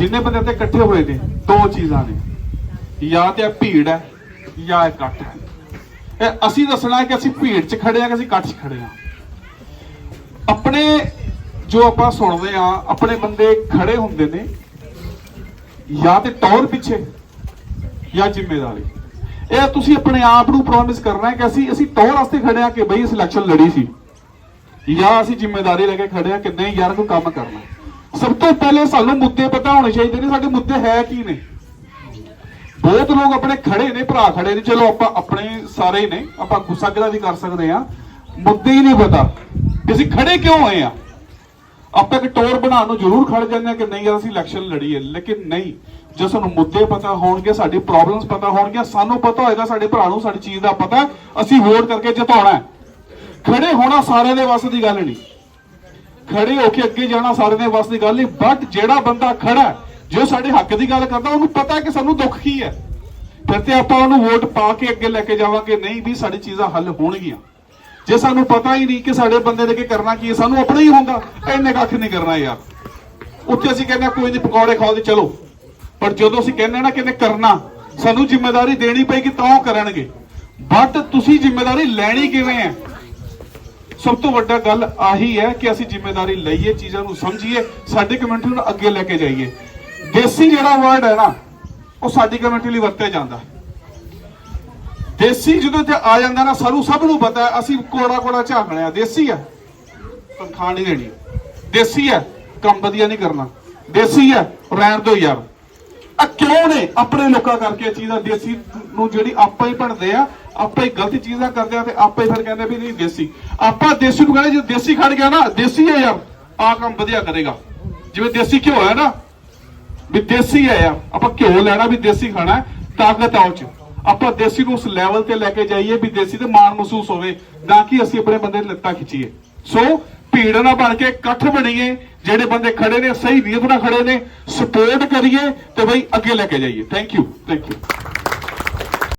ਜਿੰਨੇ ਬੰਦੇ ਇੱਥੇ ਇਕੱਠੇ ਹੋਏ ਨੇ, ਦੋ ਚੀਜ਼ਾਂ ਨੇ। ਜਾਂ ਤੇ ਇਹ ਭੀੜ ਹੈ, ਜਾਂ ਇਹ ਇਕੱਠ ਹੈ। ਇਹ ਅਸੀਂ ਦੱਸਣਾ ਕਿ ਅਸੀਂ ਭੀੜ 'ਚ ਖੜੇ ਆ ਕਿ ਅਸੀਂ ਇਕੱਠ 'ਚ ਖੜੇ ਆ ਆਪਣੇ ਜੋ ਆਪਾਂ ਸੁਣਦੇ ਆ ਆਪਣੇ ਬੰਦੇ ਖੜੇ ਹੁੰਦੇ ਨੇ, ਜਾਂ ਤੇ ਟੌਰ ਪਿੱਛੇ, ਜਾਂ ਜ਼ਿੰਮੇਵਾਰੀ। ਇਹ ਤੁਸੀਂ ਆਪਣੇ ਆਪ ਨੂੰ ਪ੍ਰੋਮਿਸ ਕਰਨਾ ਹੈ ਕਿ ਅਸੀਂ ਅਸੀਂ ਟੌਰ ਵਾਸਤੇ ਖੜੇ ਆ ਕਿ ਬਈ ਇਸ ਇਲੈਕਸ਼ਨ ਲੜੀ ਸੀ। ਜਾਂ ਅਸੀਂ ਜ਼ਿੰਮੇਵਾਰੀ ਲੈ ਕੇ ਖੜੇ ਆ ਕਿ ਨਹੀਂ, ਯਾਰ ਕੋਈ ਕੰਮ ਕਰਨਾ ਸਭ ਤੋਂ ਪਹਿਲੇ ਸਾਨੂੰ ਮੁੱਦੇ ਪਤਾ ਹੋਣੇ ਚਾਹੀਦੇ ਨੇ, ਸਾਡੇ ਮੁੱਦੇ ਹੈ ਕੀ ਨੇ? ਬਹੁਤ ਲੋਕ ਆਪਣੇ ਖੜੇ ਨੇ, ਭਰਾ ਖੜੇ ਨੇ, ਚਲੋ ਆਪਾਂ ਆਪਣੇ ਸਾਰੇ ਹੀ ਨੇ, ਆਪਾਂ ਗੁੱਸਾ ਕਿਹਦਾ ਵੀ ਕਰ ਸਕਦੇ ਆ ਮੁੱਦੇ ਹੀ ਨਹੀਂ ਪਤਾ ਕਿ ਅਸੀਂ ਖੜੇ ਕਿਉਂ ਹੋਏ ਆ ਆਪਾਂ ਇੱਕ ਟੋਰ ਬਣਾਉਣ ਨੂੰ ਜ਼ਰੂਰ ਖੜ ਜਾਂਦੇ ਆ ਕਿ ਨਹੀਂ ਯਾਰ, ਅਸੀਂ ਇਲੈਕਸ਼ਨ ਲੜੀਏ, ਲੇਕਿਨ ਨਹੀਂ। ਜੇ ਸਾਨੂੰ ਮੁੱਦੇ ਪਤਾ ਹੋਣਗੇ, ਸਾਡੀ ਪ੍ਰੋਬਲਮਸ ਪਤਾ ਹੋਣਗੀਆਂ, ਸਾਨੂੰ ਪਤਾ ਹੋਏਗਾ, ਸਾਡੇ ਭਰਾ ਨੂੰ, ਸਾਡੀ ਚੀਜ਼ ਦਾ ਪਤਾ, ਅਸੀਂ ਵੋਟ ਕਰਕੇ ਜਿਤਾਉਣਾ ਖੜੇ ਹੋਣਾ ਸਾਰਿਆਂ ਦੇ ਵੱਸ ਦੀ ਗੱਲ ਨਹੀਂ। ਖੜੇ ਹੋ ਕੇ ਅੱਗੇ ਜਾਣਾ ਸਾਰਿਆਂ ਦੇ ਵੱਸ ਦੀ ਗੱਲ ਨਹੀਂ ਬਟ ਜਿਹੜਾ ਬੰਦਾ ਖੜਾ ਜੋ ਸਾਡੇ ਹੱਕ ਦੀ ਗੱਲ ਕਰਦਾ ਉਹਨੂੰ ਪਤਾ ਹੈ ਕਿ ਸਾਨੂੰ ਦੁੱਖ ਕੀ ਹੈ। ਫਿਰ ਤੇ ਆਪਾਂ ਉਹਨੂੰ ਵੋਟ ਪਾ ਕੇ ਅੱਗੇ ਲੈ ਕੇ ਜਾਵਾਂਗੇ ਨਹੀਂ ਵੀ ਸਾਡੀ ਚੀਜ਼ਾਂ ਹੱਲ ਹੋਣਗੀਆਂ। ਜੇ ਸਾਨੂੰ ਪਤਾ ਹੀ ਨਹੀਂ ਕਿ ਸਾਡੇ ਬੰਦੇ ਦੇ ਕੇ ਕਰਨਾ ਕੀ ਹੈ ਸਾਨੂੰ ਆਪਣਾ ਹੀ ਹੁੰਦਾ ਇੰਨੇ ਕੱਖ ਨਹੀਂ ਕਰਨਾ ਯਾਰ। ਉੱਥੇ ਅਸੀਂ ਕਹਿੰਦੇ ਹਾਂ, ਕੋਈ ਨਹੀਂ ਪਕੌੜੇ ਖਾਓ ਤੇ ਚਲੋ। ਪਰ ਜਦੋਂ ਅਸੀਂ ਕਹਿੰਦੇ ਹਾਂ ਨਾ ਕਿਨੇ ਕਰਨਾ ਸਾਨੂੰ ਜ਼ਿੰਮੇਵਾਰੀ ਦੇਣੀ ਪਏਗੀ ਤਾਂ ਉਹ ਕਰਨਗੇ। ਬਟ ਤੁਸੀਂ ਜ਼ਿੰਮੇਵਾਰੀ ਲੈਣੀ ਕਿਵੇਂ ਹੈ? ਸਭ ਤੋਂ ਵੱਡਾ ਗੱਲ ਆਹੀ ਹੈ ਕਿ ਅਸੀਂ ਜ਼ਿੰਮੇਵਾਰੀ ਲਈਏ, ਚੀਜ਼ਾਂ ਨੂੰ ਸਮਝੀਏ, ਸਾਡੀ ਕਮਿਊਨਿਟੀ ਨੂੰ ਅੱਗੇ ਲੈ ਕੇ ਜਾਈਏ। ਦੇਸੀ ਜਿਹੜਾ ਵਰਡ ਹੈ ਨਾ, ਉਹ ਸਾਡੀ ਕਮਿਊਨਿਟੀ ਲਈ ਵਰਤਿਆ ਜਾਂਦਾ। ਦੇਸੀ ਜਦੋਂ ਤੇ ਆ ਜਾਂਦਾ ਨਾ, ਸਾਨੂੰ ਸਭ ਨੂੰ ਪਤਾ ਅਸੀਂ ਕੋੜਾ ਕੋੜਾ ਝਾਕਣਾ ਹੈ ਦੇਸੀ ਹੈ ਤਨਖਾਹ ਨਹੀਂ ਦੇਣੀ। ਦੇਸੀ ਹੈ, ਕੰਮ ਵਧੀਆ ਨਹੀਂ ਕਰਨਾ। ਦੇਸੀ ਹੈ, ਰਹਿਣ ਦਿਓ ਯਾਰ। ਆ ਕਿਉਂ ਨੇ? ਆਪਣੇ ਲੋਕਾਂ ਕਰਕੇ ਇਹ ਚੀਜ਼ਾਂ ਦੇਸੀ ਨੂੰ ਜਿਹੜੀ ਆਪਾਂ ਹੀ ਬਣਦੇ ਆ ਆਪਾਂ ਹੀ ਗਲਤ ਚੀਜ਼ਾਂ ਕਰਦੇ ਆ ਤੇ ਆਪਾਂ ਹੀ ਫਿਰ ਕਹਿੰਦੇ ਵੀ ਨਹੀਂ, ਦੇਸੀ। ਆਪਾਂ ਦੇਸੀ ਨੂੰ ਕਹਿੰਦੇ, ਜੇ ਦੇਸੀ ਖੜ ਗਿਆ ਨਾ, ਦੇਸੀ ਹੈ ਯਾਰ ਆ ਕੰਮ ਵਧੀਆ ਕਰੇਗਾ। ਜਿਵੇਂ ਦੇਸੀ ਘਿਓ ਹੈ ਨਾ, ਵੀ ਦੇਸੀ ਹੈ ਯਾਰ, ਆਪਾਂ ਘਿਓ ਲੈਣਾ, ਵੀ ਦੇਸੀ ਖਾਣਾ ਤਾਕਤ ਆਉ ਚ। ਆਪਾਂ ਦੇਸੀ ਨੂੰ ਉਸ ਲੈਵਲ ਤੇ ਲੈ ਕੇ ਜਾਈਏ ਵੀ ਦੇਸੀ ਤੇ ਮਾਣ ਮਹਿਸੂਸ ਹੋਵੇ, ਨਾ ਕਿ ਅਸੀਂ ਆਪਣੇ ਬੰਦੇ ਲੱਤਾਂ ਖਿੱਚੀਏ। ਸੋ ਭੀੜ ਨਾ ਬਣ ਕੇ ਇਕੱਠ ਬਣੀਏ, ਜਿਹੜੇ ਬੰਦੇ ਖੜੇ ਨੇ, ਸਹੀ ਨੀਅਤ ਨਾਲ ਖੜੇ ਨੇ ਸਪੋਰਟ ਕਰੀਏ ਤੇ ਬਈ ਅੱਗੇ ਲੈ ਕੇ ਜਾਈਏ। Thank you thank you